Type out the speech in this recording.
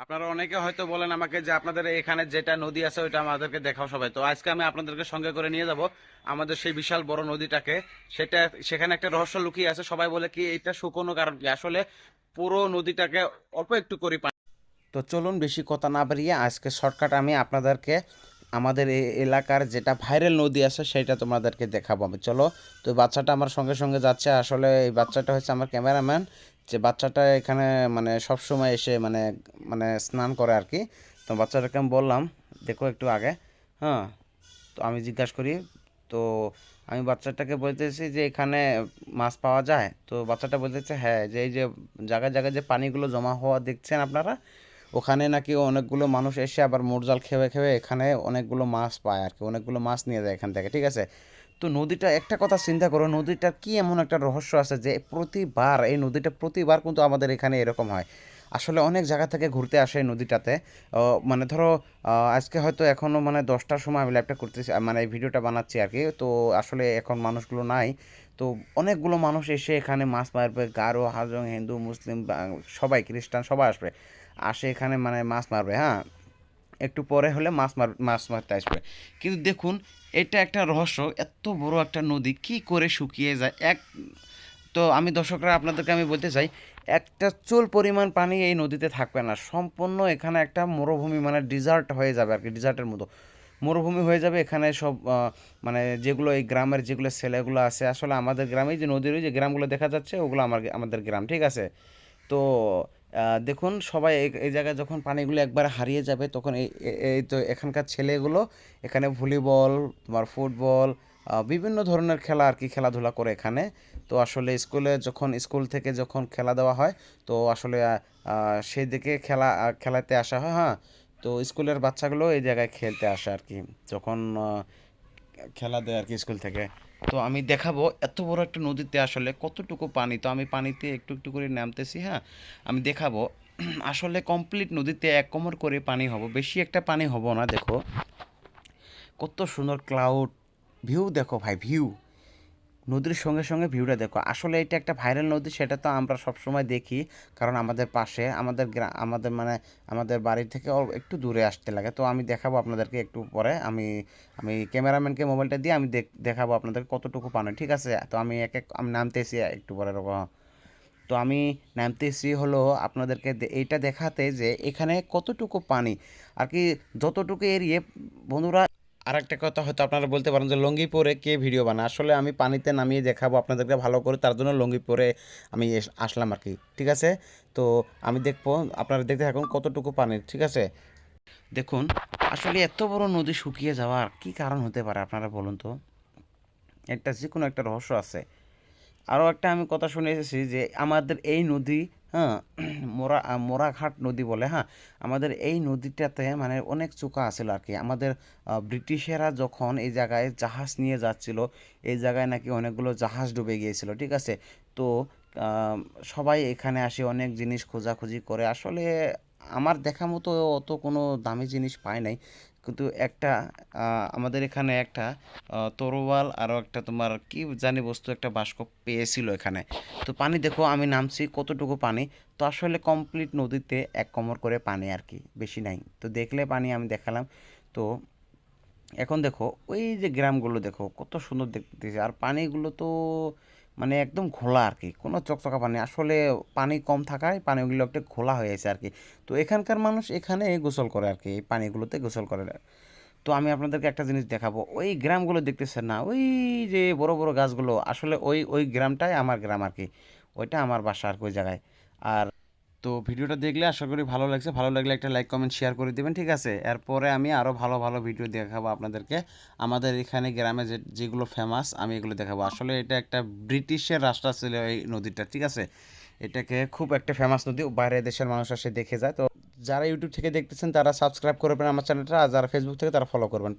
আপনারা অনেকে হয়তো বলেন আমাকে যে আপনাদের এখানে যেটা নদী আছে ওইটা আমাদেরকে দেখাও সবাই। তো আজকে আমি আপনাদেরকে সঙ্গে করে নিয়ে যাব আমাদের সেই বিশাল বড় নদীটাকে। সেটা সেখানে একটা রহস্য লুকিয়ে আছে। সবাই বলে কি এটা শুকনো কারণ কি? আসলে পুরো নদীটাকে অল্প একটু করে তো চলুন বেশি কথা না বাড়িয়ে আজকে শর্টকাট আমি আপনাদেরকে আমাদের এই এলাকার যেটা ভাইরাল নদী আছে সেটা তোমাদেরকে দেখাবো আমি। চলো, তো বাচ্চাটা আমার সঙ্গে সঙ্গে যাচ্ছে। আসলে এই বাচ্চাটা হচ্ছে আমার ক্যামেরাম্যান। যে বাচ্চাটা এখানে মানে সব সময় এসে মানে মানে স্নান করে আর কি। তো বাচ্চাটাকে আমি বললাম, দেখো একটু আগে হ্যাঁ? তো আমি জিজ্ঞাসা করি, তো আমি বাচ্চাটাকে বলতেছি যে এখানে মাছ পাওয়া যায়? তো বাচ্চাটা বলতেছে হ্যাঁ যে এই যে জায়গায় জায়গায় যে পানিগুলো জমা হওয়া দেখছেন আপনারা? ওখানে নাকি অনেকগুলো মানুষ এসে আবার মোরজাল খেয়ে খেয়ে এখানে অনেকগুলো মাছ পায় আর কি অনেকগুলো মাছ নিয়ে যায় এখান থেকে, ঠিক আছে? তো নদীটা, একটা কথা চিন্তা করো, নদীটার কি এমন একটা রহস্য আছে যে প্রতিবার, এই নদীটা প্রতিবার কিন্তু আমাদের এখানে এরকম হয়। আসলে অনেক জায়গা থেকে ঘুরতে আসে নদীটাতে। মানে ধরো আজকে হয়তো এখনও মানে দশটার সময় আমি লাইভটা করতেছি মানে এই ভিডিওটা বানাচ্ছি আর কি তো আসলে এখন মানুষগুলো নাই। তো অনেকগুলো মানুষ এসে এখানে মাছ মারবে, গারো, হাজং, হিন্দু, মুসলিম সবাই, খ্রিস্টান, সবাই আসবে। আসে এখানে মানে মাছ মারবে হ্যাঁ? একটু পরে হলে মাছ মার, মাছ মারতে আসবে। কিন্তু দেখুন, এটা একটা রহস্য, এত বড় একটা নদী, কি করে শুকিয়ে যায়? এক, তো আমি দর্শকরা আপনাদেরকে আমি বলতে চাই, একটা চুল পরিমাণ পানি এই নদীতে থাকবে না। সম্পূর্ণ এখানে একটা মরুভূমি মানে ডিজার্ট হয়ে যাবে আর কি ডিজার্টের মতো। মরুভূমি হয়ে যাবে, এখানে সব মানে যেগুলো এই গ্রামের যেগুলো ছেলেগুলো আছে, আসলে আমাদের গ্রামে যে নদীর ওই যে গ্রামগুলো দেখা যাচ্ছে, ওগুলো আমার, আমাদের গ্রাম, ঠিক আছে? তো দেখুন, সবাই এই জায়গায় যখন পানিগুলো একবার হারিয়ে যাবে, তখন এই তো এখানকার ছেলেগুলো, এখানে ভলিবল, তোমার ফুটবল বিভিন্ন ধরনের খেলা আর কি খেলাধুলা করে এখানে। তো আসলে স্কুলে যখন, স্কুল থেকে যখন খেলা দেওয়া হয়, তো আসলে সেই দিকে খেলা খেলাতে আসা হয় হ্যাঁ। তো স্কুলের বাচ্চাগুলো এই জায়গায় খেলতে আসে আর কি, যখন খেলা দেয় আর কি স্কুল থেকে। তো আমি দেখাবো এত বড় একটা নদীতে আসলে কতটুকু পানি। তো আমি পানিতে একটু একটু করে নামতেছি হ্যাঁ? আমি দেখাবো। আসলে কমপ্লিট নদীতে এক কোমর করে পানি হব। বেশি একটা পানি হব না, দেখো। কত সুন্দর ক্লাউড ভিউ দেখো ভাই ভিউ নদীর সঙ্গে সঙ্গে ভিউটা দেখো। আসলে এটা একটা ভাইরাল নদী, সেটা তো আমরা সবসময় দেখি। কারণ আমাদের পাশে, আমাদের আমাদের মানে আমাদের বাড়ি থেকে একটু দূরে আসতে লাগে। তো আমি দেখাবো আপনাদেরকে একটু পরে। আমি আমি ক্যামেরাম্যানকে মোবাইলটা দিয়ে আমি দেখ- দেখাবো আপনাদের কতটুকু পানি। ঠিক আছে? তো আমি এক এক, আমি নামতেছি একটু পরে তো আমি নামতেছি হলো আপনাদেরকে এইটা দেখাতে যে এখানে কতটুকু পানি। আর কি যতটুকু এরিয়ে, বন্ধুরা আর একটা কথা হয়তো আপনারা বলতে পারেন যে লঙ্গি পরে কে ভিডিও বানায়? আসলে আমি পানিতে নামিয়ে দেখাবো আপনাদেরকে ভালো করে, তার জন্য লঙ্গি পরে আমি আসলাম আর কি, ঠিক আছে? তো আমি দেখব, আপনারা দেখতে থাকুন কতটুকু পানি, ঠিক আছে? দেখুন, আসলে এত বড় নদী শুকিয়ে যাওয়ার কি কারণ হতে পারে আপনারা বলুন তো? একটা যে কোনো একটা রহস্য আছে। আরও একটা আমি কথা শুনে এসেছি যে আমাদের এই নদী হ্যাঁ মোরা, মোরাঘাট নদী বলে হ্যাঁ আমাদের এই নদীটাতে মানে অনেক চোকা আছিল আর কি। আমাদের ব্রিটিশেরা যখন এই জায়গায় জাহাজ নিয়ে যাচ্ছিল, এই জায়গায় নাকি অনেকগুলো জাহাজ ডুবে গিয়েছিল, ঠিক আছে? তো সবাই এখানে আসে, অনেক জিনিস খোঁজাখুঁজি করে। আসলে আমার দেখা মতো অত কোনো দামি জিনিস পায় নাই। কিন্তু একটা আমাদের এখানে একটা তরোয়াল আরও একটা তোমার কি জানি বস্তু একটা বাস্ক পেয়েছিল এখানে। তো পানি দেখো আমি নামছি কতটুকু পানি? তো আসলে কমপ্লিট নদীতে এক কোমর করে পানি আর কি, বেশি নাই। তো দেখলে পানি আমি দেখালাম। তো এখন দেখো ওই যে গ্রামগুলো দেখো কত সুন্দর দেখতেছে। আর পানিগুলো তো মানে একদম ঘোলা আর কি কোনো চকচকা পানি আসলে পানি কম থাকায় পানিগুলো একটু ঘোলা হয়ে আছে আর কি তো এখানকার মানুষ এখানে গোসল করে আর কি এই পানিগুলোতে গোসল করে। তো আমি আপনাদেরকে একটা জিনিস দেখাবো, ওই গ্রামগুলো দেখতেছেন না? ওই যে বড় বড় গাছগুলো, আসলে ওই ওই গ্রামটাই আমার গ্রাম আর কি ওইটা আমার বাসা আর কি ওই জায়গায়। আর তো ভিডিওটা দেখলে আশা করি ভালো লাগছে। ভালো লাগলে একটা লাইক কমেন্ট শেয়ার করে দেবেন, ঠিক আছে? এরপরে আমি আরও ভালো ভালো ভিডিও দেখাবো আপনাদেরকে। আমাদের এখানে গ্রামে যে, যেগুলো ফেমাস আমি এগুলো দেখাবো। আসলে এটা একটা ব্রিটিশের রাস্তা ছিল এই নদীটা, ঠিক আছে? এটাকে খুব একটা ফেমাস নদী বাইরের দেশের মানুষ আসে দেখে যায়। তো যারা ইউটিউব থেকে দেখতেছেন, তারা সাবস্ক্রাইব করবেন আমার চ্যানেলটা আর যারা ফেসবুক থেকে, তারা ফলো করবেন প্লিজ